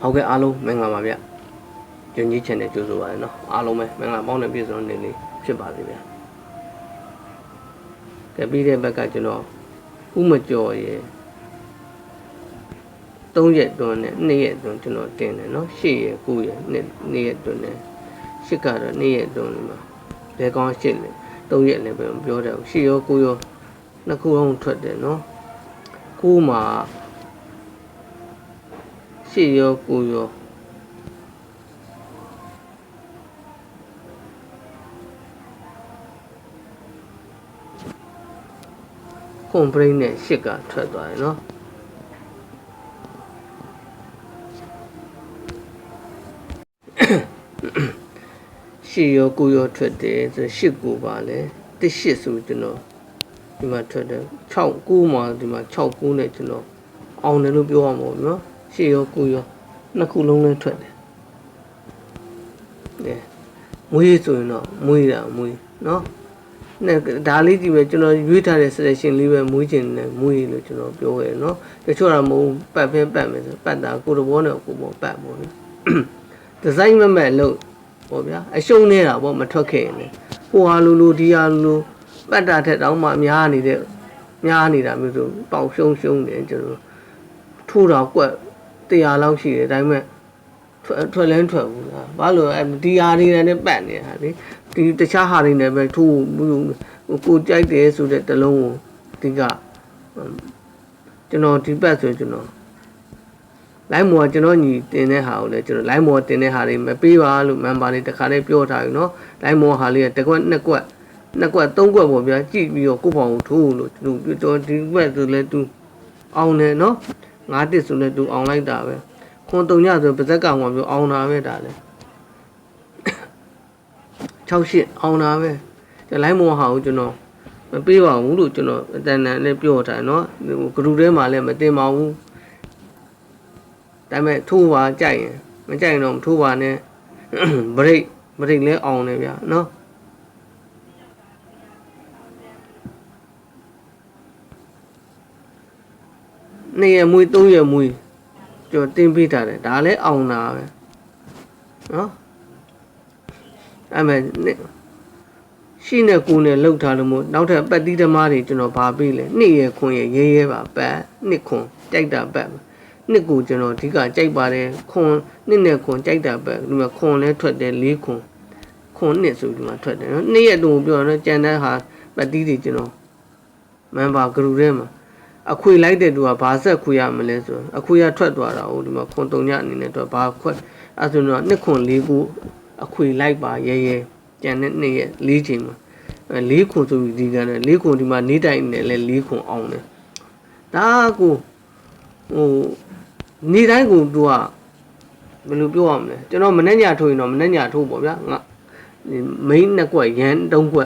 ဟုတ်ကဲ့အားလုံးမင်္ဂလာပါဗျကျွန်းကြီး channel ကြိုဆိုပါရနော်အားလုံးပဲမင်္ဂလာပေါင်းနဲ့ပြည့်စုံနေလေးဖြစ်ပါစေဗျကဲပြီးတဲ့ဘက်ကကျွန်တော်ဥမကျော်ရေ3ရက်တွန်းနဲ့2ရက်တွန်းကျွန်တော်တင်တယ်နော်8ရက်9ရက်2ရက်တွန်းနဲ့8ကတော့2ရက်တွန်းနေမှာဘယ်ကောင်း8လဲ3ရက်လည်းပဲမပြောတယ်8ရော9ရောနှစ်ခုလုံးထွက်တယ်နော်9မှာ 8ရော9ရောကွန်ပရိတ်နဲ့ရှစ်ကထွက်သွားတယ်နော်ရှစ်ရောကိုရောထွက်တယ်ဆိုရှစ်ကိုပါလဲတစ်ရှစ်ဆိုကျွန်တော်ဒီမှာထွက်တယ်6 9မှာဒီမှာ6 9နဲ့ကျွန်တော်အောင်တယ်လို့ပြောရမှာပေါ့နော် ရှစ်ရောကိုရောနှစ်ခုလုံးလည်းထွက်တယ်ကဲမွေးဆိုရင်တော့မွေးတာမွေးနော်နဲ့ဒါလေးကြည့်ပဲကျွန်တော်ရွေးထားတဲ့ selection လေးပဲမွေးချင်တယ်မွေးလို့ကျွန်တော်ပြောခဲ့တယ်နော်တချို့ကမဟုတ်ပတ်ဖဲပတ်မယ်ဆိုပတ်တာကိုယ်တဘောနဲ့ကိုယ်ပေါ်ပတ်ပေါ့ဗျာဒီဇိုင်းမမဲ့လို့ပေါ့ဗျာအရှုံးနေတာပေါ့မထွက်ခဲ့ရင်လေဟိုဟာလူလူဒီဟာလူလူပတ်တာထက်တောင်မှများနေတဲ့များနေတာမျိုးဆိုပေါက်ရှုံးရှုံးနေကျွန်တော်ထိုးတော့ကွက် 100လောက်ရှိတယ်ဒါပေမဲ့ထွက်လန်းထွက်ဘူးလားဘာလို့အဲဒီဟာတွေနဲ့ပတ်နေတာလေဒီတခြားဟာတွေနဲ့ပဲထိုးကိုကြိုက်တယ်ဆိုတဲ့တလုံးကိုဒီကကျွန်တော်ဒီပတ်ဆိုကျွန်တော်လိုင်းမော်ကျွန်တော်ညီတင်တဲ့ဟာကိုလည်းကျွန်တော်လိုင်းမော်တင်တဲ့ဟာတွေမပေးပါလို့မန်ပါလေးတခါလေးပြောထားပြီနော်လိုင်းမော်ဟာလေးကတစ်ကွက်နှစ်ကွက်နှစ်ကွက်သုံးကွက်ပေါ့ဗျာကြည့်ပြီးတော့ကိုယ့်ဘောင်ကိုထိုးလို့သူဒီဘက်ဆိုလဲသူအောင်တယ်နော် ငါးတစ်ဆိုလဲသူအောင်လိုက်တာပဲခွန်တုံညဆိုပါဇက်ကကောင်မျိုးအောင်တာပဲဒါလည်း68အောင်တာပဲကျွန်လိုင်းမော်ဟာကိုကျွန်တော်မပေးပါဘူးလို့ကျွန်တော်အတန်တန်နဲ့ပြောထားเนาะဂရုထဲမှာလည်းမတင်ပါဘူးဒါပေမဲ့ထိုးပါကြိုက်ရင်မကြိုက်ရင်တော့မထိုးပါနဲ့ ဘရိတ်ဘရိတ်လဲအောင်တယ်ဗျာเนาะ နှစ်ရက်မွေးသုံးရက်မွေးကြော်တင်းပေးထားတယ်ဒါလည်းအောင်တာပဲနော်အဲ့မဲ့ရှိနေကူနဲ့လှုပ်ထားလို့မို့နောက်ထပ်ပတ်တိဓမ္မတွေကျွန်တော်ဗာပေးလဲနှစ်ရခွန်ရရဲရဲပါပတ်နှစ်ခွန်ကြိုက်တာပတ်နှစ်ကိုကျွန်တော်အဓိကကြိုက်ပါတယ်ခွန်နှစ်နဲ့ခွန်ကြိုက်တာပတ်ဒီမှာခွန်လဲထွက်တယ်လေးခွန်ခွန်နှစ်ဆိုပြီးမှထွက်တယ်နော်နှစ်ရက်တုံးပြောရတော့ကျန်တဲ့ဟာပတ်တိတွေကျွန်တော်မန်ပါဂရုထဲမှာ အခွေလိုက်တဲ့သူကဘာဆက်ခွေရမလဲဆိုအခွေရထွက်သွားတာဟိုဒီမှာခွန်တုံညအနေနဲ့တော့ဘာခွက်အဲဆိုတော့နှစ်ခွန်လေးကိုအခွေလိုက်ပါရဲရဲကျန်တဲ့နှစ်ရက်လေးချိန်မှာအဲလေးခွန်ဆိုပြီးဒီကနေ့လေးခွန်ဒီမှာနေတိုင်နဲ့လဲလေးခွန်အောင်တယ်ဒါကိုဟိုနေတိုင်းကိုသူကဘယ်လိုပြောရမလဲကျွန်တော်မနဲ့ညာထိုးရင်တော့မနဲ့ညာထိုးပေါ့ဗျာငါမိန်းနှစ်ကွက်ရန်သုံးကွ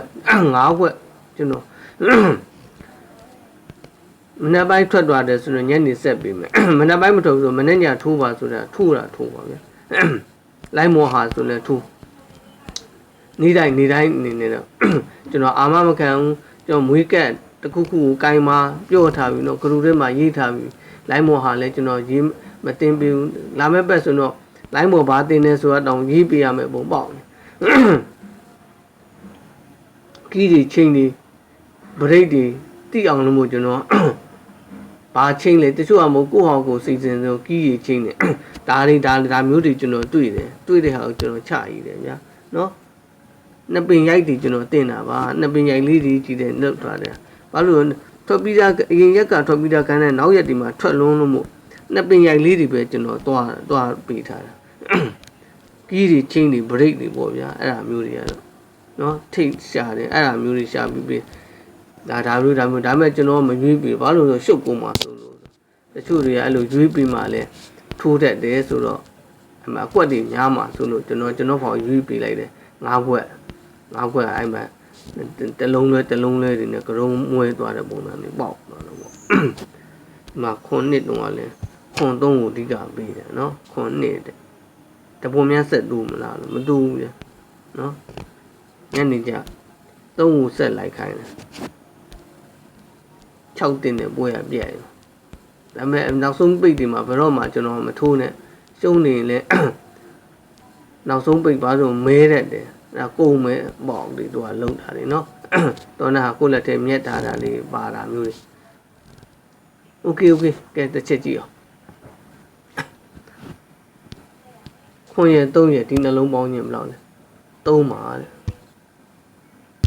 က်ငါးကွက်ကျွန်တော်မနေ့ပိုင်းထွက်သွားတယ်ဆိုတော့ညနေဆက်ပြီးမယ်မနေ့ပိုင်းမထွက်ဘူးဆိုမနေ့ညထိုးပါဆိုတာထိုးတာထိုးပါဗျာလိုင်းမောဟာဆိုလဲထိုးနေတိုင်းနေတိုင်းနေနေတော့ကျွန်တော်အာမမခံဘူးကျွန်တော်မွေးကက်တခုခုကိုကိုင်းมาပြော့ထားပြီးတော့ဂရုထဲမှာရေးထားပြီးလိုင်းမောဟာလဲကျွန်တော်ရေးမတင်ပြီးလာမဲ့ဘက်ဆိုတော့လိုင်းမောဘာတင်နေဆိုတော့တောင်ရေးပြရမယ်ပုံပေါ့နေကီးတွေချင်းတွေဗရိတ်တွေတိအောင်လို့မို့ကျွန်တော် ဘာချင်းလဲတချို့အမို့ကိုယ့်ဟောက်ကိုစီစဉ်ဆိုကီးရီချင်းတယ်ဒါတွေဒါဒါမျိုးတွေကျွန်တော်တွေ့တယ်တွေ့တဲ့ဟာကိုကျွန်တော်ချရည်တယ်ဗျာနော်နှစ်ပင်ရိုက်တွေကျွန်တော်တင်တာပါနှစ်ပင်ရိုက်လေးတွေကြည့်တယ်နှုတ်ထားတယ်ဘာလို့ထွက်ပြီးသားအရင်ရက်ကထွက်ပြီးသားကန်းတဲ့နောက်ရက်ဒီမှာထွက်လုံးလို့မို့နှစ်ပင်ရိုက်လေးတွေပဲကျွန်တော်သွားသွားပေးထားတာကီးတွေချင်းတွေဗရိတ်တွေပေါ့ဗျာအဲ့ဒါမျိုးတွေကတော့နော်ထိတ်ရှာတယ်အဲ့ဒါမျိုးတွေရှာပြီးပြီး ဒါဒါမျိုးဒါမျိုးဒါမဲ့ကျွန်တော်မရွေးပြီဘာလို့လဲရှုပ်ကုန်မှာဆိုလို့တချို့တွေကအဲ့လိုရွေးပြီးမှလဲထိုးတတ်တယ်ဆိုတော့အမအကွက်တွေများမှာဆိုလို့ကျွန်တော်ကျွန်တော်ဖော်ရွေးပြီးလိုက်တယ်ငါးကွက်ငါးကွက်အဲ့မှာတလုံးလဲတလုံးလဲတွေနဲ့ကရုံးမွဲသွားတဲ့ပုံစံမျိုးပေါက်သွားတော့ပေါ့ဒီမှာခွန်နှစ်တုန်းကလဲခွန်သုံးကိုအဓိကပေးတယ်နော်ခွန်နှစ်တဲ့တပုံများဆက်တူမလားလို့မတူဘူးဗျနော်ညနေကျသုံးကိုဆက်လိုက်ခိုင်းတယ် 6တင်တဲ့ပွဲရပြရတယ်ဒါပေမဲ့နောက်ဆုံးပိတ်ဒီမှာဘယ်တော့မှကျွန်တော်မထိုးနဲ့ရှုံးနေရင်လည်းနောက်ဆုံးပိတ်ပါဆိုမဲတတ်တယ်အဲကုန်မဲပေါ့ဒီသူကလုံတာလေနော်တော်နာကိုလက်ထဲမြက်ထားတာလေးပါတာမျိုးတွေ Okay okay ကဲတစ်ချက်ကြည့်အောင်ခွန်ရ၃ရဒီနှလုံးပေါင်းခြင်းမလောက်လဲ၃ပါတဲ့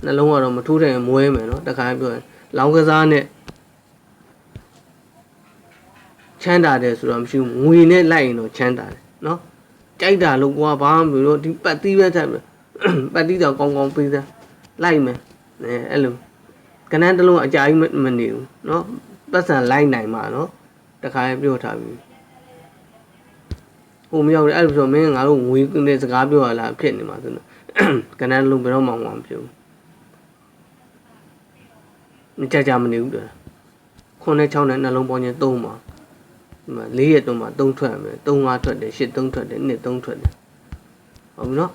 နှလုံးကတော့မထိုးတဲ့မွဲမယ်နော်တခါပြောရင်လောင်းကစားနဲ့ ချမ်းသာတယ်ဆိုတော့မရှိဘူးငွေနဲ့လိုက်ရင်တော့ချမ်းသာတယ်နော်ကြိုက်တာလို့ကွာဘာမှမလို့ဒီပတ်သီးပဲဆက်မယ်ပတ်သီးတော့ကောင်းကောင်းပေးသားလိုက်မယ်အဲအဲ့လိုကနန်းတစ်လုံးအကြာကြီးမမနေဘူးနော်ပတ်စံလိုက်နိုင်မှာနော်တခါပြောထားပြီဟိုမရောက်တယ်အဲ့လိုဆိုမင်းငါတို့ငွေနဲ့စကားပြောရလားဖြစ်နေမှာဆိုတော့ကနန်းလုံးဘယ်တော့မှမအောင်ဖြစ်ဘူးမကြကြမနေဘူးတဲ့ခုနဲ့6နဲ့နှလုံးပေါင်းချင်း3ပါ ဒီမှာ4ရက်တော့မှ3ထွက်မယ်3 5ထွက်တယ်8 3ထွက်တယ်2 3ထွက်တယ်ဟုတ်ပြီနော်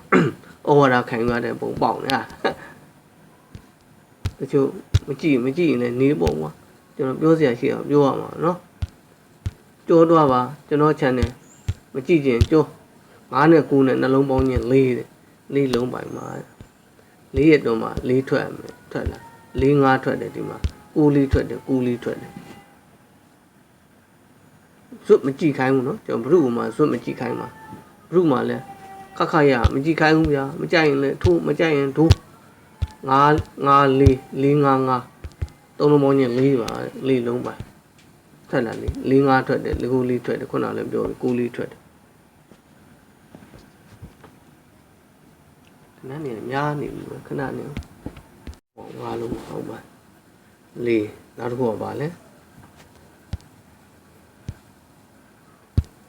ဩဝါဒခံရတဲ့ပုံပေါက်နေဟာတချို့မကြည့်မကြည့်ရင်လည်းနေပုံပါကျွန်တော်ပြောစရာရှိအောင်ပြောရမှာနော်ကြောတော့ပါကျွန်တော် channel မကြည့်ခြင်းကြော9နဲ့9နဲ့နှလုံးပေါင်းခြင်း4တဲ့4လုံးပိုင်ပါ4ရက်တော့မှ4ထွက်မယ်ထွက်လာ4 5ထွက်တယ်ဒီမှာ9လေးထွက်တယ်9လေးထွက်တယ် ဇွတ်မကြည့်ခိုင်းဘူးနော်ကျွန်တော်ဘုရုမှာဇွတ်မကြည့်ခိုင်းပါဘုရုမှာလည်းခက်ခက်ရမကြည့်ခိုင်းဘူးဗျာမကြိုက်ရင်လည်းထိုးမကြိုက်ရင်ဒိုး9 9 4 4 5 5သုံးလုံးပေါင်းခြင်း4ပါ4လုံးပါထွက်လာလေ4 5ထွက်တယ်4 9ထွက်တယ်ခုနကလည်းပြောပြီ9လေးထွက်တယ်ခဏနေများနေပြီခဏနေဟော5လုံးဟုတ်ပါ4နောက်တစ်ခုကပါလဲ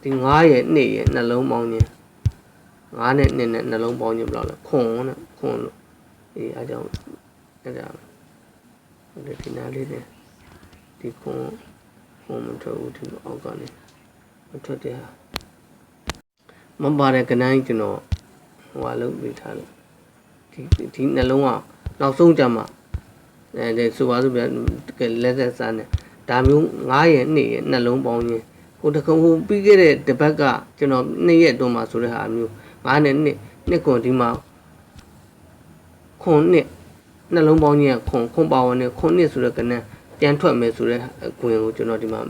ဒီ9ရဲ့2ရဲ့နှလုံးပေါင်းခြင်း9နဲ့2နဲ့နှလုံးပေါင်းခြင်းဘယ်လောက်လဲခွန်နဲ့ခွန်လို့အေးအားကြောင့်အဲ့ဒါဟုတ်တယ်ဒီနားလေးနဲ့ဒီခွန်ခွန်မထွက်ဘူးဒီအောက်ကနေမထွက်တဲ့ဟာမပါတဲ့ကနိုင်ကျွန်တော်ဟိုဟာလုပ်ပြီးထားလို့ဒီဒီနှလုံးကနောက်ဆုံးကြမှာအဲဒီဆိုပါစို့ဗျတကယ်လက်သက်စားနဲ့ဒါမျိုး9ရဲ့2ရဲ့နှလုံးပေါင်းခြင်း ဟိုတခုဟိုပြီးခဲ့တဲ့တပတ်ကကျွန်တော်2ရက်အတွင်းမှာဆိုတဲ့ဟာမျိုး9နဲ့2နှစ်ခွန်ဒီမှာခွန်နှစ်နှလုံးပေါင်းခြင်းခွန်ခွန်ပါဝင်နဲ့ခွန်နှစ်ဆိုတဲ့ကနန်းပြန်ထွက်မယ်ဆိုတဲ့အကွင်ကိုကျွန်တော်ဒီမှာ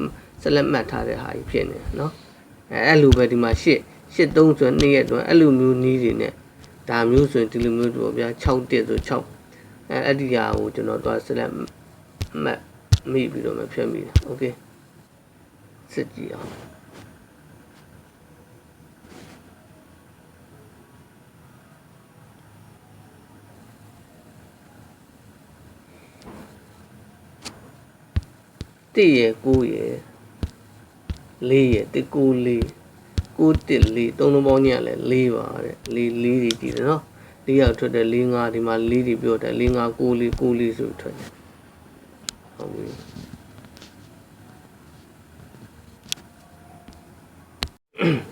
ဆက်လက်မှတ်ထားတဲ့ဟာကြီးဖြစ်နေเนาะအဲအဲ့လိုပဲဒီမှာ8 8 3ဆို2ရက်အတွင်းအဲ့လိုမျိုးနီးတွေနဲ့ဒါမျိုးဆိုရင်ဒီလိုမျိုးတို့ဗျာ6တက်ဆို6အဲအဲ့ဒီဟာကိုကျွန်တော်တော့ဆက်လက်မှတ်မိပြီးတော့မဖြတ်မိတယ်โอเค စစ်ကြည့်အောင်1ရယ်9ရယ်4ရယ်1 9 4 9တစ်4သုံးလုံးပေါင်းကြီးကလည်း4ပါတဲ့4 4တွေကြည့်တယ်နော်4ရောက်ထွက်တယ်4 5ဒီမှာ4တွေပြောတယ်4 5 9 4 9 4ဆိုထွက်တယ်ဟုတ်ပြီ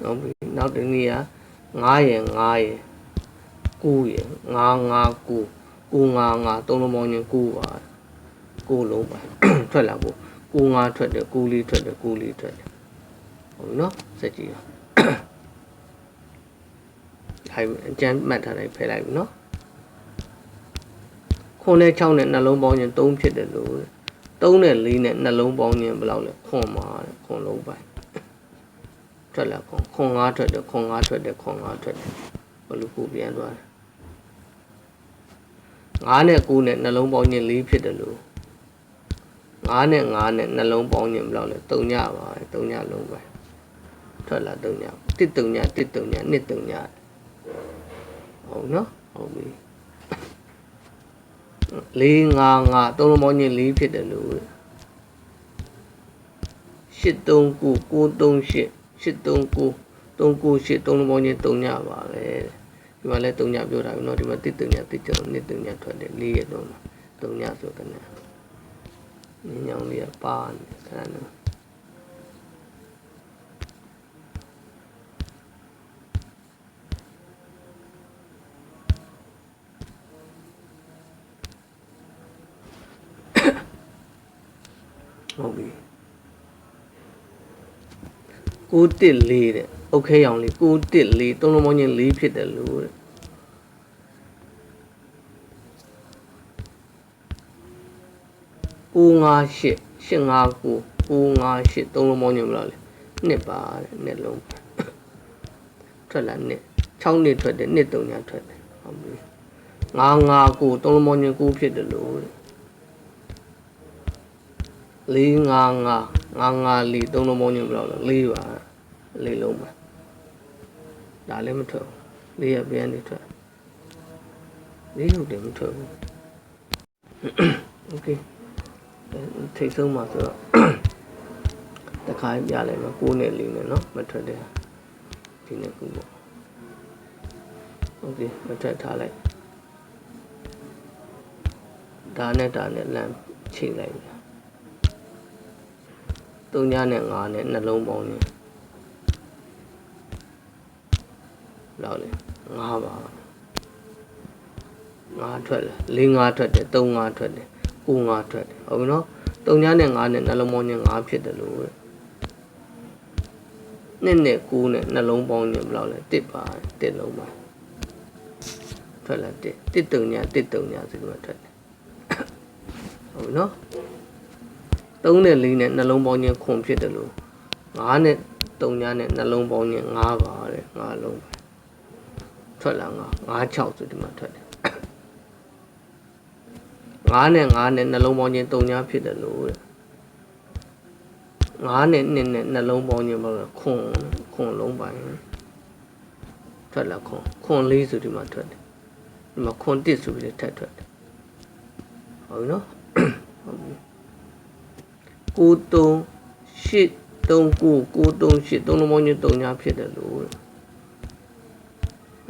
ဟုတ်ပြီနောက်တစ်နည်းက9ရယ်9ရယ်9ရယ်9 5 9 9 5 5သုံးလုံးပေါင်းကြီး9ပါ9လုံးပါထွက်လာကို9 5ထွက်တယ်9 4ထွက်တယ်9 4ထွက်တယ်ဟုတ်ပြီနော်စက်ကြည့်ပါဟိုင်အကျန်းမှတ်ထားလိုက်ဖယ်လိုက်ပြီနော်ခွန်နဲ့6နဲ့နှလုံးပေါင်းခြင်း3ဖြစ်တယ်လို့3နဲ့4နဲ့နှလုံးပေါင်းခြင်းဘယ်လောက်လဲခွန်ပါတဲ့ခွန်လုံးပိုင် ထွက်လာခွန်ခွန်5ထွက်တယ်ခွန်5ထွက်တယ်ခွန်5ထွက်တယ်ဘယ်လိုကိုပြန်သွားလဲ9နဲ့9နဲ့နှလုံးပေါင်းခြင်း4ဖြစ်တယ်လို့9နဲ့9နဲ့နှလုံးပေါင်းခြင်းဘယ်လောက်လဲ3ညပါ3ညလုံးပဲထွက်လာ3ည1 3ည1 3ည2 3ညဟုတ်နော်ဟုတ်ပြီ4 5 5သုံးလုံးပေါင်းချင်း4ဖြစ်တယ်လို့8 3 9 9 3 8 8 3 9 3 9 8သုံးလုံးပေါင်းချင်း3ညပါပဲဒီမှာလဲ3ညပြောတာပြီเนาะဒီမှာ1 3ည1 3ည2 3ညထွက်တယ်4ရက်တော့3ညဆိုတဲ့နဲ့ညောင်လေးကပါနေအဲ့ဒါနော်ဟုတ်ပြီ 914တဲ့အုတ်ခဲရောင်လေး9 1 4သုံးလုံးပေါင်းချင်း4ဖြစ်တယ်လို့တဲ့958 859 958သုံးလုံးပေါင်းချင်းမလားလေနှစ်ပါတဲ့နှစ်လုံးထွက်လာနှစ်6နှစ်ထွက်တယ်နှစ်3ညထွက်တယ်ဟုတ်ပြီ959သုံးလုံးပေါင်းချင်း9ဖြစ်တယ်လို့တဲ့455 554သုံးလုံးပေါင်းချင်းမလားလေ4ပါ လေးလုံးပါဒါလည်းမထွက်ဘူးလေးရပြန်နေထွက်လေးဟုတ်တယ်မထွက်ဘူးโอเคထိတ်ဆုံးမှာဆိုတော့တခါပြလိုက်မှာ6နဲ့4နဲ့เนาะမထွက်တဲ့ဒီနဲ့ကူပေါ့โอเคမထွက်ထားလိုက်ဒါနဲ့ဒါနဲ့လမ်းချိန်လိုက်ပြီ3ညနဲ့5နဲ့နှလုံးပေါင်းနေ လောက်လေ5ပါ5ထွက်လာ4 5ထွက်တယ်3 5ထွက်တယ်9 5ထွက်တယ်ဟုတ်ပြီနော်3ညနဲ့5နဲ့နှလုံးပေါင်းခြင်း5ဖြစ်တယ်လို့တဲ့နှစ်နဲ့9နဲ့နှလုံးပေါင်းခြင်းဘယ်လောက်လဲ1ပါ1လုံးပါထွက်လာ1 1 3ည1 3ညဆိုဒီမှာထွက်တယ်ဟုတ်ပြီနော်3နဲ့4နဲ့နှလုံးပေါင်းခြင်းခွန်ဖြစ်တယ်လို့5နဲ့3ညနဲ့နှလုံးပေါင်းခြင်း5ပါတဲ့5လုံးပါ ထွက်လာ9 5 6ဆိုဒီမှာထွက်တယ်9နဲ့9နဲ့နှလုံးပေါင်းခြင်း3ညဖြစ်တယ်လို့တဲ့9နဲ့2နဲ့နှလုံးပေါင်းခြင်းဘာလို့ခွန်ခွန်လုံးပိုင်းထွက်လာခွန်ခွန်လေးဆိုဒီမှာထွက်တယ်ဒီမှာခွန်1ဆိုပြီးထက်ထွက်တယ်ဟုတ်ပြီနော်ဟုတ်ပြီ9 3 8 3 9 9 3 8 3လုံးပေါင်းခြင်း3ညဖြစ်တယ်လို့တဲ့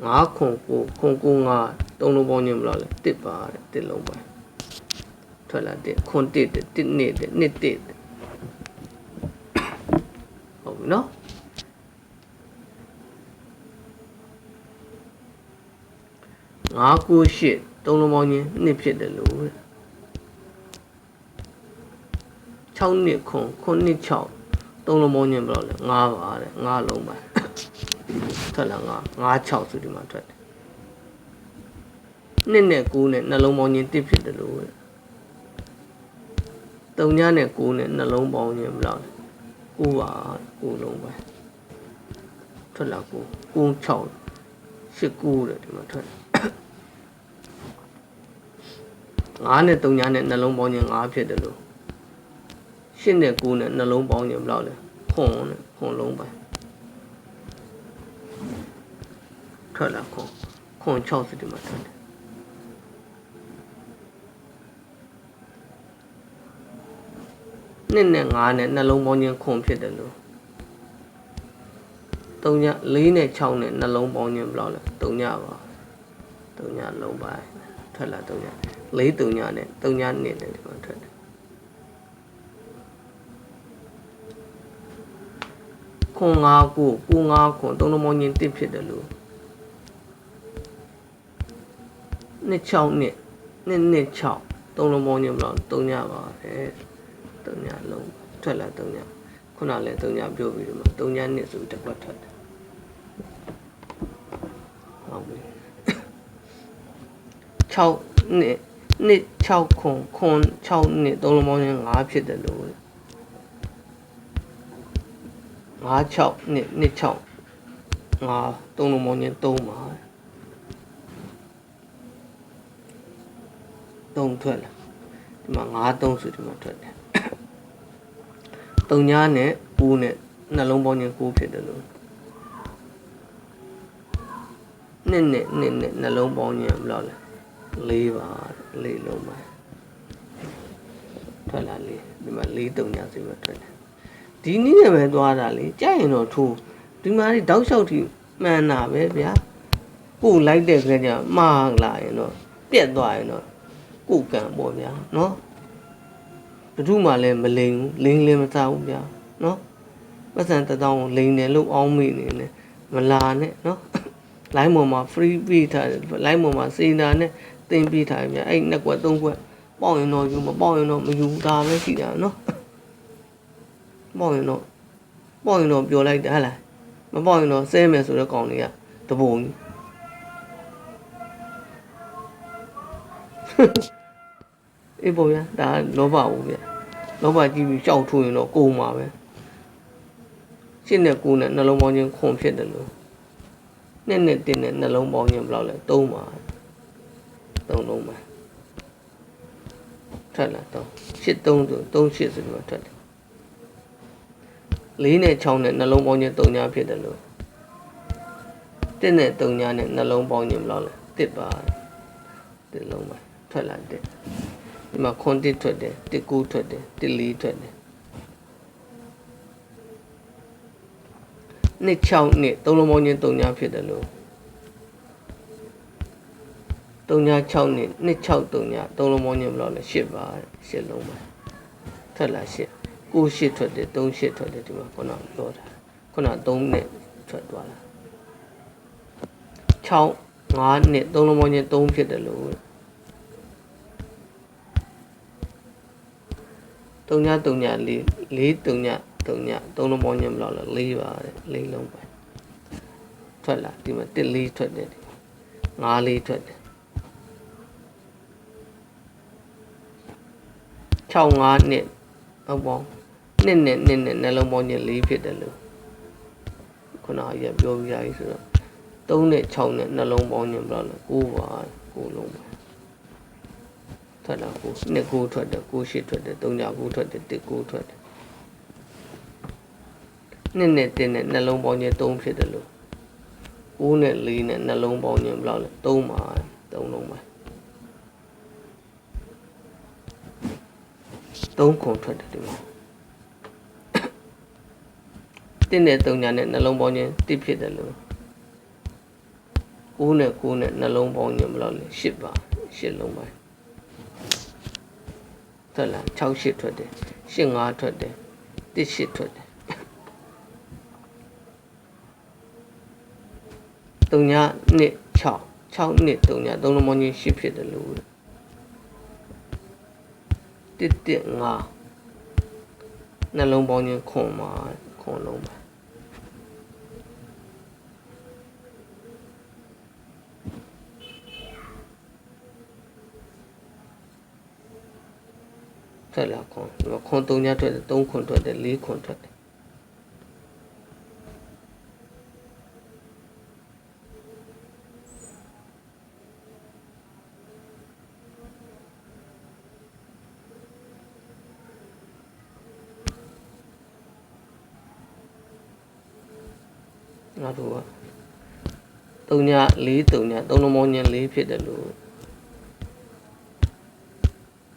9ခွန်9ခွန်9 5 3လုံးပေါင်းခြင်းမလားလေ1ပါတဲ့1လုံးပိုင်းထွက်လာတဲ့ခွန်တစ်တဲ့တစ်နှစ်တဲ့နှစ်တစ်တဲ့ဟုတ်ပြီနော်ငါးကိုရှစ်သုံးလုံးပေါင်းချင်းနှစ်ဖြစ်တယ်လို့တဲ့6နှစ်ခွန်ခွန်နှစ်6သုံးလုံးပေါင်းချင်းဘယ်လိုလဲ9ပါတဲ့9လုံးပါ ထွက်လာ9 9 6ဆိုဒီမှာထွက်တယ်နှစ်နဲ့9နဲ့နှလုံးပေါင်းချင်းတစ်ဖြစ်တယ်လို့တဲ့3ညနဲ့9နဲ့နှလုံးပေါင်းခြင်းဘယ်လောက်လဲ9ပါ9လုံးပဲထွက်လာ9 9 6 8 9တဲ့ဒီမှာထွက်9နဲ့3ညနဲ့နှလုံးပေါင်းခြင်း9ဖြစ်တယ်လို့8နဲ့9နဲ့နှလုံးပေါင်းခြင်းဘယ်လောက်လဲခွန်နဲ့ခွန်လုံးပဲ ထွက်လာခွန်ခွန်6စစ်ဒီမှာထွက်တယ်နှစ်နဲ့5နဲ့နှလုံးပေါင်းခြင်းခွန်ဖြစ်တယ်လို့3ည4နဲ့6နဲ့နှလုံးပေါင်းခြင်းဘယ်လောက်လဲ3ညပါ3ညလုံးပါထွက်လာ3ည4 3ညနဲ့3ညနှစ်နဲ့ဒီမှာထွက်တယ်ခွန်5ကိုကို5ခွန်3လုံးပေါင်းခြင်း1ဖြစ်တယ်လို့ နှစ်6နှစ်နှစ်နှစ်6 3လုံးပေါင်းခြင်းဘယ်လောက်3ညပါတယ်3ညလုံးထွက်လာ3ညခုနလည်း3ညပြောပြီးတော့3ညနှစ်ဆိုတစ်ခွက်ထွက်တယ်ဟုတ်ပြီ6နှစ်နှစ်6ခွန်ခွန်6နှစ်3လုံးပေါင်းရင်5ဖြစ်တယ်လို့5 6နှစ်နှစ်6 5 3လုံးပေါင်းရင်3ပါ 3ထွက်လာဒီမှာ5 3ဆိုဒီမှာထွက်တယ်တုံညာနဲ့9နဲ့နှလုံးပေါင်းခြင်း9ဖြစ်တယ်လို့နှစ်နဲ့နှစ်နဲ့နှလုံးပေါင်းခြင်းဘယ်လောက်လဲ4ပါ4လုံးပါထွက်လာလေးဒီမှာ4တုံညာစီမှာထွက်တယ်ဒီနည်းနဲ့ပဲသွားတာလေကြိုက်ရင်တော့ထိုးဒီမှာဒီတောက်လျှောက်ထိမှန်တာပဲဗျာကိုလိုက်တဲ့ခါကျမှားလာရင်တော့ပြက်သွားရင်တော့ ကိုကံပေါ့ဗျာနော်ဘယ်သူမှလည်းမလိန်ဘူးလိန်လည်းမစားဘူးဗျာနော်ပတ်စံတထောင်လိန်တယ်လို့အောင်းမိနေတယ်မလာနဲ့နော် line ပေါ်မှာ free ပေးထားတယ် line ပေါ်မှာစေနာနဲ့တင်ပေးထားတယ်ဗျာအဲ့နှစ်ကွက်သုံးကွက်ပေါက်ရင်တော့ယူမပေါက်ရင်တော့မယူဒါပဲရှိတာနော်ပေါက်ရင်တော့ပေါက်ရင်တော့ပြောလိုက်တာဟဲ့လားမမပေါက်ရင်တော့ဆဲမယ်ဆိုတဲ့ကောင်တွေကတပုံကြီး အေးပေါ့ဗျာဒါလောဘဘူးဗျာလောဘကြီးပြီးရှောက်ထိုးရင်တော့ကုန်မှာပဲရှင်းတဲ့ကိုယ်နဲ့နှလုံးပေါင်းခြင်းခွန်ဖြစ်တယ်လို့နဲ့နဲ့တင်းနဲ့နှလုံးပေါင်းခြင်းဘယ်လောက်လဲသုံးပါသုံးလုံးပါထွက်လာတော့ရှစ်သုံးဆိုသုံးရှစ်ဆိုဒီမှာထွက်တယ်လေးနဲ့6နဲ့နှလုံးပေါင်းခြင်း3ညာဖြစ်တယ်လို့တစ်နဲ့3ညာနဲ့နှလုံးပေါင်းခြင်းဘယ်လောက်လဲတစ်ပါတစ်လုံးပါထွက်လာတဲ့ ဒီမှာခွန်တစ်ထွက်တယ်တစ်ကူထွက်တယ်တစ်လေးထွက်တယ်နှစ်6နှစ်သုံးလုံးပေါင်းခြင်း3ညာဖြစ်တယ်လို့3ညာ6နှစ်နှစ်6 3ညာသုံးလုံးပေါင်းခြင်းဘယ်လောက်လဲ8ပါ8လုံးပါထွက်လာ8 9 8ထွက်တယ်3 8ထွက်တယ်ဒီမှာခုနပြောတာခုန3နဲ့ထွက်သွားတာ6 5နှစ်3လုံးပေါင်းခြင်း3ဖြစ်တယ်လို့ 3ည3ည4 4 3ည3ည3လုံးပေါင်းခြင်းဘယ်လောက်လဲ4ပါတဲ့4လုံးပဲထွက်လာဒီမှာ1 4ထွက်တယ်5 4ထွက်တယ်6 5နှစ်ဟုတ်ပေါင်းနှစ်နဲ့နှစ်နဲ့နှလုံးပေါင်းခြင်း၄ဖြစ်တယ်လို့ခုနကရပြောပြရည်ဆိုတော့3နဲ့6နဲ့နှလုံးပေါင်းခြင်းဘယ်လောက်လဲ9ပါ9လုံးပါ ထွက်လာကိုနှစ်ကိုထွက်တယ်ကိုရှစ်ထွက်တယ်3ည9ထွက်တယ်1ကိုထွက်တယ်နှစ်နဲ့1နဲ့နှလုံးပေါင်းခြင်း3ဖြစ်တယ်လို့9နဲ့4နဲ့နှလုံးပေါင်းခြင်းဘယ်လောက်လဲ3ပါ3လုံးပါ3ခုထွက်တယ်ဒီမှာတင်းနဲ့3ညာနဲ့နှလုံးပေါင်းခြင်းတစ်ဖြစ်တယ်လို့9နဲ့9နဲ့နှလုံးပေါင်းခြင်းဘယ်လောက်လဲ10ပါ10လုံးပါ ထွက်လာ6 8ထွက်တယ်8 5ထွက်တယ်1 8ထွက်တယ်3ညာနှစ်6 6နှစ်3ညာ3လုံးပေါင်းခြင်း10ဖြစ်တယ်လို့တစ်တစ်5နှလုံးပေါင်းခြင်းခွန်မှာခွန်လုံးပါ ထွက်လာခွန်ဒီမှာခွန်3ညထွက်တယ်3ခွန်ထွက်တယ်4ခွန်ထွက်တယ်ငါတို့က3ည4 3ည3လုံးပေါင်းခြင်း4ဖြစ်တယ်လို့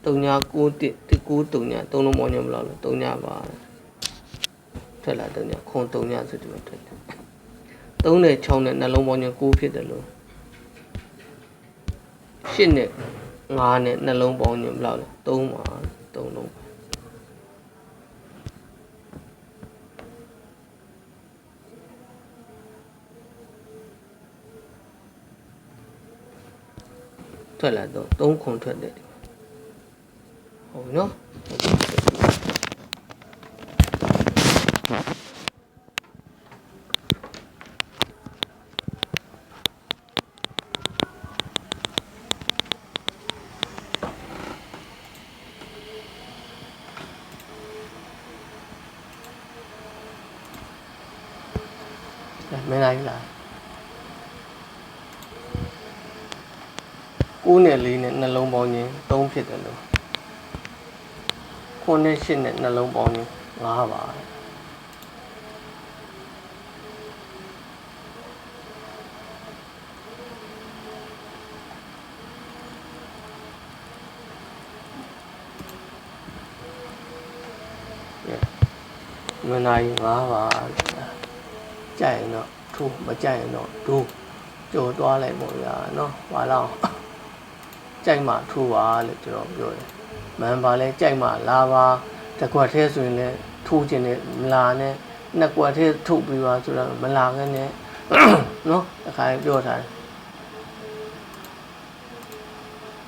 3ည9 1 9 3ည3လုံးပေါင်းခြင်းဘယ်လောက်လဲ3ညပါထွက်လာ3ညခွန်3ညဆိုဒီမှာထွက်တယ်3နဲ့6နဲ့နှလုံးပေါင်းခြင်း9ဖြစ်တယ်လို့8နဲ့9နဲ့နှလုံးပေါင်းခြင်းဘယ်လောက်လဲ3ပါ3လုံးထွက်လာတော့3ခွန်ထွက်တယ် ဒီမှာဟုတ်ပြီနော်မင်းလာပြီလား9နဲ့4နဲ့နှလုံးပေါင်းခြင်း3ဖြစ်တယ်လို့ 9နဲ့8နဲ့နှလုံးပေါင်းခြင်း5ပါမနိုင်5ပါကြိုက်ရင်တော့ထိုးမကြိုက်ရင်တော့ဒိုးကြော်သွားလိုက်ပေါ့ဗျာနော်ဘာလို့ကြိုက်မှထိုးပါလို့ကျွန်တော်ပြောတယ် မန်ပါလဲကြိုက်မှလာပါတစ်ခွက်သေးဆိုရင်လည်းထိုးခြင်းနဲ့မလာနဲ့နှစ်ခွက်သေးထုတ်ပြီးပါဆိုတော့မလာခနဲ့နော်တခါပြောထားတယ်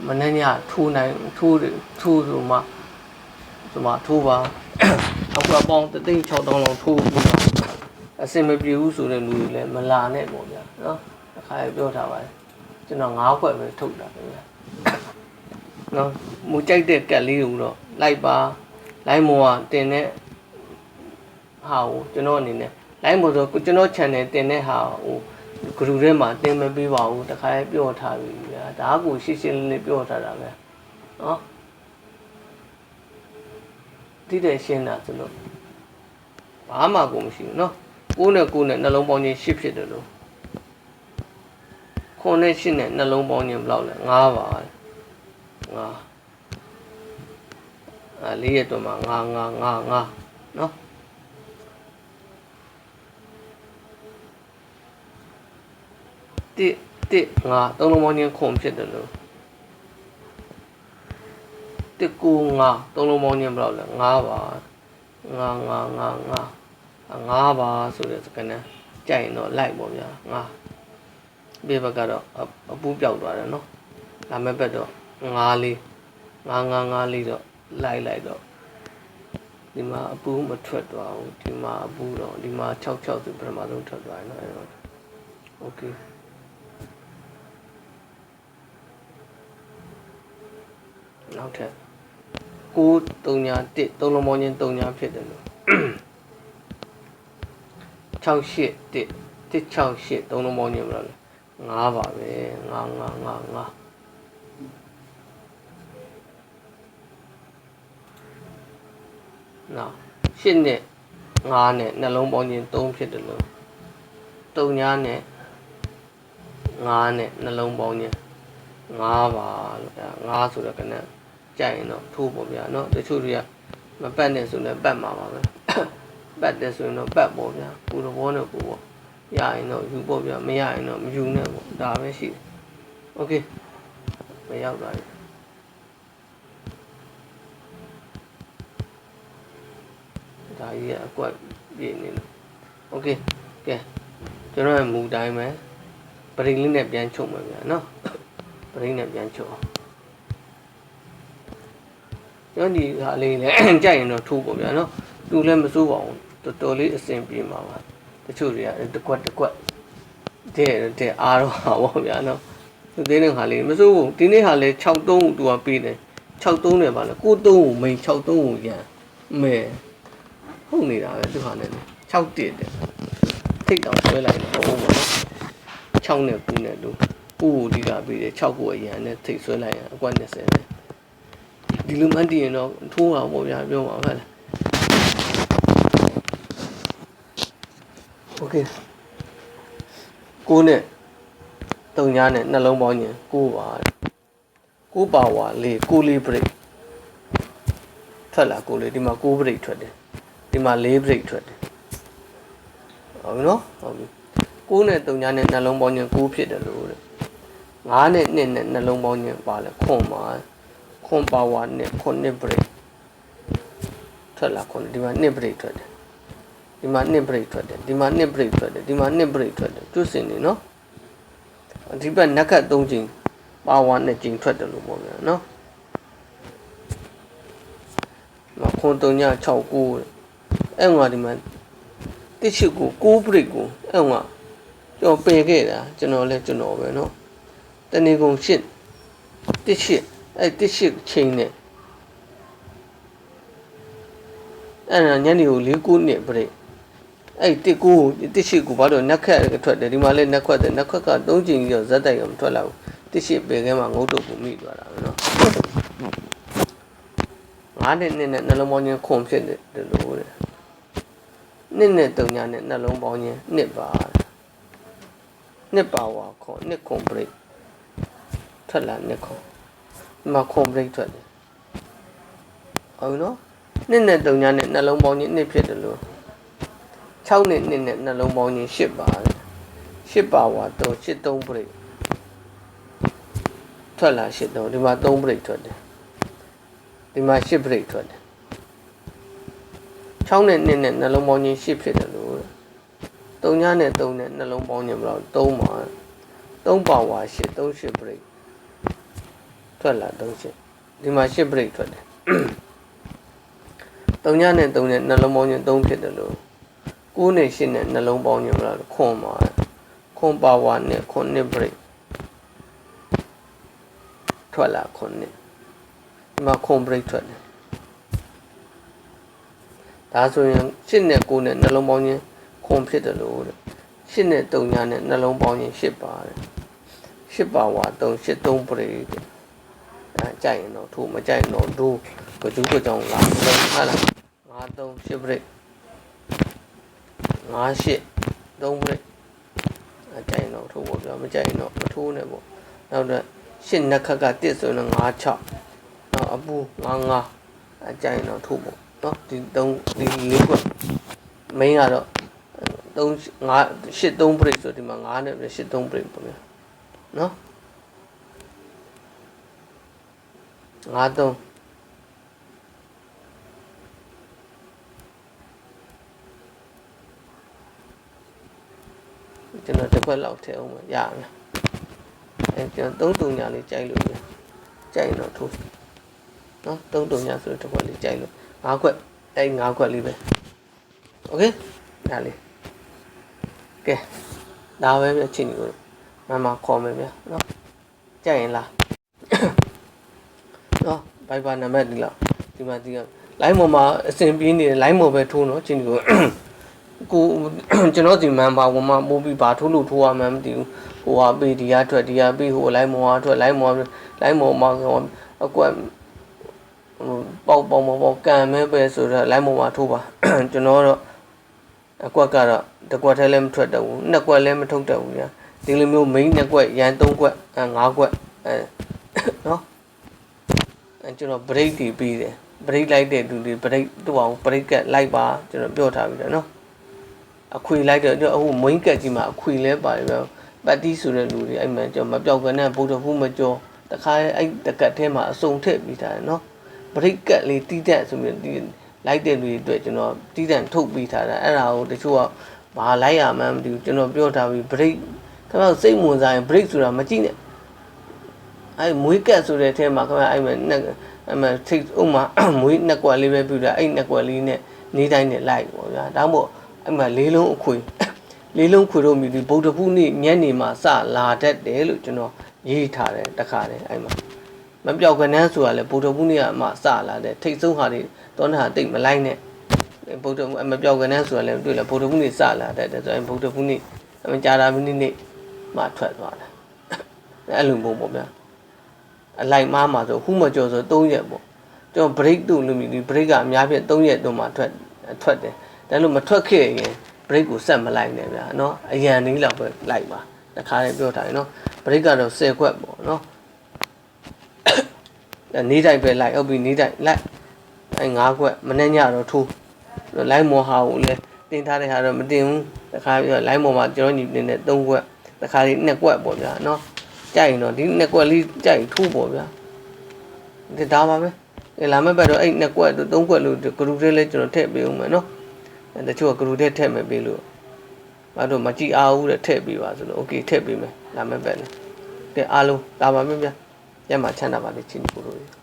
မနေ့ညထိုးနိုင်ထိုးထိုးဆိုမှဆိုမှထိုးပါအခုအပေါင်းတသိန်း6000လောက်ထိုးပြီးတော့အစင်မပြေဘူးဆိုတဲ့လူတွေလည်းမလာနဲ့ပေါ့ဗျာနော်တစ်ခါပြောထားပါတယ်ကျွန်တော်၅ခွက်ပဲထုတ်တာခင်ဗျာ နော်မူကြိုက်တဲ့ကက်လေးကိုတော့လိုက်ပါလိုက်မောကတင်တဲ့ဟာကိုကျွန်တော်အနေနဲ့လိုက်မောဆိုကျွန်တော် channel တင်တဲ့ဟာဟို group ထဲမှာတင်မပေးပါဘူးတခါပြောထားပြီဗျာဒါကိုရှင်းရှင်းလင်းလင်းပြောထားတာပဲနော်တိတဲ့ရှင်းတာဆိုလို့ဘာမှကိုမရှိဘူးနော်ကိုးနဲ့ကိုးနဲ့နှလုံးပေါင်းခြင်းရှစ်ဖြစ်တယ်လို့ခွန်နဲ့ရှစ်နဲ့နှလုံးပေါင်းခြင်းဘယ်လောက်လဲ၅ပါ ၅အဲလေးရက်တော့မှ၅၅၅၅နော်တိတိငါသုံးလုံးပေါင်းခြင်းခွန်ဖြစ်တယ်လို့တိကိုငါသုံးလုံးပေါင်းခြင်းဘယ်လောက်လဲ၅ပါငါငါငါငါငါပါဆိုတဲ့စကားနဲ့ကြိုက်ရင်တော့လိုက်ပေါ့ဗျာငါဘေးဘက်ကတော့အပူးပြောက်သွားတယ်နော်ဒါမဲ့ဘက်တော့ ငါလေးငါငါငါလေးတော့လိုက်လိုက်တော့ဒီမှာအပူးမထွက်သွားဘူးဒီမှာအပူးတော့ဒီမှာ6 6ဆိုပထမဆုံးထွက်သွားတယ်နော်အဲ့တော့โอเคနောက်ထပ်9 3ညာ1 3လုံးပေါင်းချင်း3ညာဖြစ်တယ်လို့68 1 168 3လုံးပေါင်းချင်းဘယ်လိုလဲ9ပါပဲ9 9 9 9 နော်ရှစ်နဲ့9နဲ့နှလုံးပေါင်းချင်း3ဖြစ်တယ်လို့3ညာနဲ့9နဲ့နှလုံးပေါင်းချင်း9ပါလို့9ဆိုတော့ကနကြိုက်ရင်တော့ထိုးပေါ့ဗျာเนาะတချို့တွေကမပတ်နဲ့ဆိုရင်ပတ်မှာပါပဲပတ်တယ်ဆိုရင်တော့ပတ်ပေါ့ဗျာကိုယ်တော်ဘောနဲ့ကိုယ်ပေါ့ရရင်တော့ယူပေါ့ဗျာမရရင်တော့မယူနဲ့ပေါ့ဒါပဲရှိတယ်โอเคမရောက်သွားပြီ ဒါကြီးကအကွက်ပြည့်နေလို့โอเคကဲကျွန်တော်ရဲ့မူတိုင်းပဲပရိလေးနဲ့ပြန်ချုပ်မယ်ဗျာเนาะပရိနဲ့ပြန်ချုပ်အောင်ကျွန်တော်ဒီဟာလေးလည်းကြိုက်ရင်တော့ထိုးပေါ့ဗျာနော်သူလည်းမစိုးပါဘူးတော်တော်လေးအဆင်ပြေမှာပါတချို့တွေကတကွက်တကွက်တဲ့တဲ့အားတော့ဟာပေါ့ဗျာနော်သူသေးတဲ့ဟာလေးမစိုးဘူးဒီနေ့ဟာလည်း63ကိုသူကပေးတယ်63နဲ့ပါလေ93ကိုမိန်63ကိုရန်မဲ ဟုတ်နေတာပဲသူဟာနဲ့6တက်တယ်ထိတ်တောင်ဆွဲလိုက်တယ်ဟုတ်ပါနော်6နဲ့9နဲ့လို့9ကိုဒီကပေးတယ်6ကိုအရန်နဲ့ထိတ်ဆွဲလိုက်ရင်အကွက်20နဲ့ဒီလိုမှန်းတည်ရင်တော့ထိုးပါပေါ့ဗျာပြောပါဟုတ်လားโอเคကိုနဲ့တုံညာနဲ့နှလုံးပေါင်းရင်ကိုပါကိုပါဝါလေးကိုလေးဘရိတ်ထွက်လာကိုလေးဒီမှာကိုဘရိတ်ထွက်တယ် ဒီမှာလေးဘရိတ်ထွက်တယ်ဟုတ်ပြီနော်ဟုတ်ပြီကိုနဲ့တုံညာနဲ့နှလုံးပေါင်းရင်ကိုဖြစ်တယ်လို့တဲ့ငါးနဲ့နှစ်နဲ့နှလုံးပေါင်းရင်ပါလဲခွန်ပါခွန်ပါဝါနဲ့ခွန်နှစ်ဘရိတ်ထွက်လာခွန်ဒီမှာနှစ်ဘရိတ်ထွက်တယ်ဒီမှာနှစ်ဘရိတ်ထွက်တယ်ဒီမှာနှစ်ဘရိတ်ထွက်တယ်ဒီမှာနှစ်ဘရိတ်ထွက်တယ်ကျွတ်စင်နေနော်ဒီဘက်နက်ခတ်၃ချိန်ပါဝါနဲ့ချိန်ထွက်တယ်လို့ပြောပြနော်မခွန်3ည6 9 အဲ့ငါဒီမှာတိရှိကို6ဘရိတ်ကိုအဲ့ငါကျွန်တော်ပယ်ခဲ့တာကျွန်တော်လဲကျွန်တော်ပဲနော်တဏီကုံရှစ်တိရှိအဲ့တစ်ရှိချိန်နဲ့အဲ့ဒါညနေကို၄ခုနှစ်ပြိအဲ့တစ်ကူတစ်ရှိကိုဘာလို့နက်ခက်ထွက်တယ်ဒီမှာလဲနက်ခွက်တယ်နက်ခွက်က၃ချိန်ကြီးတော့ဇက်တိုက်ကမထွက်လာဘူးတစ်ရှိပေခဲမှာငုတ်တုတ်ကိုမိသွားတာပဲနော်ငါးနှစ်နှစ်နဲ့နှလုံးပေါင်းခြင်းခွန်ဖြစ်တယ်လို့တဲ့ နှစ်နဲ့တုံညာနဲ့နှလုံးပေါင်းခြင်းနှစ်ပါနှစ်ပါဝါခွန်နှစ်ခွန်ပြိထွက်လာနှစ်ခွန်မခွန်ဘရိတ်ထွက်တယ်ဟုတ်နော်နှစ်နဲ့တုံညာနဲ့နှလုံးပေါင်းခြင်းနှစ်ဖြစ်တယ်လို့6နဲ့နှစ်နဲ့နှလုံးပေါင်းခြင်း10ပါ10ပါဝါတော့73ဘရိတ်ထွက်လာ73ဒီမှာ3ဘရိတ်ထွက်တယ်ဒီမှာ10ဘရိတ်ထွက်တယ် 6နဲ့နှစ်နဲ့နှလုံးပေါင်းခြင်း10ဖြစ်တယ်လို့တုံညာနဲ့3နဲ့နှလုံးပေါင်းခြင်းဘယ်လောက်3ပါ3ပါဝါ10 38ဘရိတ်ထွက်လာ၃ချက်ဒီမှာ၈ break ထွက်တယ်၃ညနဲ့၃နဲ့နှလုံးပေါင်းချင်း၃ဖြစ်တယ်လို့9နဲ့10နဲ့နှလုံးပေါင်းခြင်းမလားခွန်ပါခွန်ပါဝါနဲ့ခွန်နှစ် break ထွက်လာခွန်နှစ်ဒီမှာခွန် break ထွက်တယ် ဒါဆိုရင်10နဲ့9နဲ့နှလုံးပေါင်းခြင်းခွန်ဖြစ်တယ်လို့တဲ့10နဲ့3ညာနဲ့နှလုံးပေါင်းခြင်း10ပါတဲ့10ပါဝါ3 8 3 break တဲ့အဲကြိုက်ရင်တော့ထို့မကြိုက်ရင်တော့ဒိုးကကျူးကကြောင်လာလုံးဟာလား5 3 10 break 9 8 3 break အကြိုက်ရင်တော့ထိုးဖို့ပြောမကြိုက်ရင်တော့မထိုးနဲ့ပေါ့နောက်တော့ရှစ်နှစ်ခက်ကတစ်ဆိုရင်9 6နောက်အပူ9 9အကြိုက်ရင်တော့ထိုးဖို့ နော်ဒီ3ဒီ၄ခွက် main ကတော့3 5 8 3 break ဆိုဒီမှာ9နဲ့8 3 break ပေါ့ဗျာနော်9 3ကျွန်တော်တစ်ခွက်လောက်ထည့်အောင်ရရမယ်အဲကျွန်တော်3တုံညာလေးကြိုက်လို့ရကြိုက်ရင်တော့ထိုးနော်3တုံညာဆိုတစ်ခွက်လေးကြိုက်လို့ 5ခွက်အဲ5ခွက်လေးပဲโอเคဒါလေးကဲဒါပဲပြချင်းကိုမမခေါ်မယ်ဗျာနော်ကြိုက်ရင်လားနော်ဘိုင်ဘာနံပါတ်ဒီလောက်ဒီမှာဒီက line ပေါ်မှာအစဉ်ပြေးနေတယ် line ပေါ်ပဲထိုးနော်ချင်းကို ကိုကျွန်တော်ဒီမန်ပါဝင်မှာမိုးပြီးဘာထိုးလို့ထိုးရမှန်းမသိဘူးဟိုဟာပေးဒီဟာထွက်ဒီဟာပေးဟိုလိုက်မောဟာထွက်လိုက်မောလိုက်မောမှာအကွက် ဟိုပေါက်ပေါက်ပေါက်ကံမဲပဲဆိုတော့လိုက်မောမှာထိုးပါကျွန်တော်တော့အကွက်ကတော့တကွက်ထဲလည်းမထွက်တော့ဘူးနှစ်ကွက်လည်းမထုတ်တော့ဘူးညာဒီလိုမျိုး main နှစ်ကွက်ရန်သုံးကွက်အဲငါးကွက်အဲနော်အဲကျွန်တော် break တွေပြီးတယ် break လိုက်တဲ့သူတွေ break တူအောင် break ကလိုက်ပါကျွန်တော်ပြောထားပြီတယ်နော်အခွေလိုက်တော့အခုမွင်းကက်ကြီးမှာအခွေလဲပါတယ်ဗျပတ်တီးဆိုတဲ့လူတွေအဲ့မှာကျွန်တော်မပြောက်ကနေဗုဒ္ဓဖူးမကြောတခါအဲ့တကက်ထဲမှာအစုံထည့်ပြီးထားတယ်နော် ဘရိတ်ကက်လေးတီးတက်ဆိုပြီးဒီလိုက်တဲ့လူတွေအတွက်ကျွန်တော်တီးတန့်ထုတ်ပြီးထားတာအဲ့ဒါကိုတချို့ကဘာလိုက်ရမှန်းမသိဘူးကျွန်တော်ပြောထားပြီးဘရိတ်ခင်ဗျားစိတ်ဝင်စားရင်ဘရိတ်ဆိုတာမကြည့်နဲ့အဲ့မွေးကက်ဆိုတဲ့ထဲမှာခင်ဗျာအဲ့မှာအဲ့မှာထိတ်ဥမာမွေးနှစ်ကွက်လေးပဲပြတာအဲ့နှစ်ကွက်လေးနဲ့နေတိုင်းနဲ့လိုက်ပေါ့ဗျာဒါမှမဟုတ်အဲ့မှာလေးလုံးအခွေလေးလုံးခွေတို့မြည်ဒီဗုဒ္ဓဖူးနေ့ညနေမှာစလာတတ်တယ်လို့ကျွန်တော်ရေးထားတယ်တခါတည်းအဲ့မှာ မပြောက်ကနန်းဆိုတာလေဗုဒ္ဓဘုရားမှာစလာတဲ့ထိတ်ဆုံးဟာတွေတောနာတိတ်မလိုက်နဲ့ဗုဒ္ဓမပြောက်ကနန်းဆိုတာလေတွေ့လေဗုဒ္ဓဘုရားစလာတဲ့ဆိုရင်ဗုဒ္ဓဘုရားအမကြာတာမိနစ်နေ့မှထွက်သွားတာအဲ့လိုပုံပေါ့ဗျာအလိုက်မားမှာဆိုခုမကြော်ဆို3ရက်ပေါ့ကျွန်တော် break တူလို့မြည်ဒီ break ကအများဖြင့်3ရက်တုံးမှာထွက်ထွက်တယ်ဒါလို့မထွက်ခဲ့ရင် break ကိုဆက်မလိုက်နဲ့ဗျာနော်အရန်နည်းလောက်ပဲလိုက်ပါတခါလေးပြောထားတယ်နော် break ကတော့10ခွက်ပေါ့နော် နေ့တိုင်းပဲလိုက်ဟုတ်ပြီနေ့တိုင်းလိုက်အဲ၅ခွက်မနေ့ညတော့ထိုးလိုက်မော်ဟာကိုလည်းတင်ထားတဲ့ဟာတော့မတင်ဘူးတခါပြီးတော့ line ပေါ်မှာကျွန်တော်ညီနေတဲ့3ကွက်တခါလေး2ကွက်ပေါ့ဗျာနော်ကြိုက်ရင်တော့ဒီ2ကွက်လေးကြိုက်ထိုးပေါ့ဗျာဒီဒါပါပဲအဲလာမဲ့ဘက်တော့အဲ့2ကွက်3ကွက်လို့ group တွေလည်းကျွန်တော်ထည့်ပေးဦးမယ်နော်တချို့က group တွေထည့်မယ်ပေးလို့ဘာလို့မကြည့်အားဘူးတဲ့ထည့်ပေးပါဆိုလို့ okay ထည့်ပေးမယ်လာမဲ့ဘက်လည်းကဲအားလုံးဒါပါပဲဗျာ ဗျာညမှာချမ်းသာပါလေချင်းကိုတို့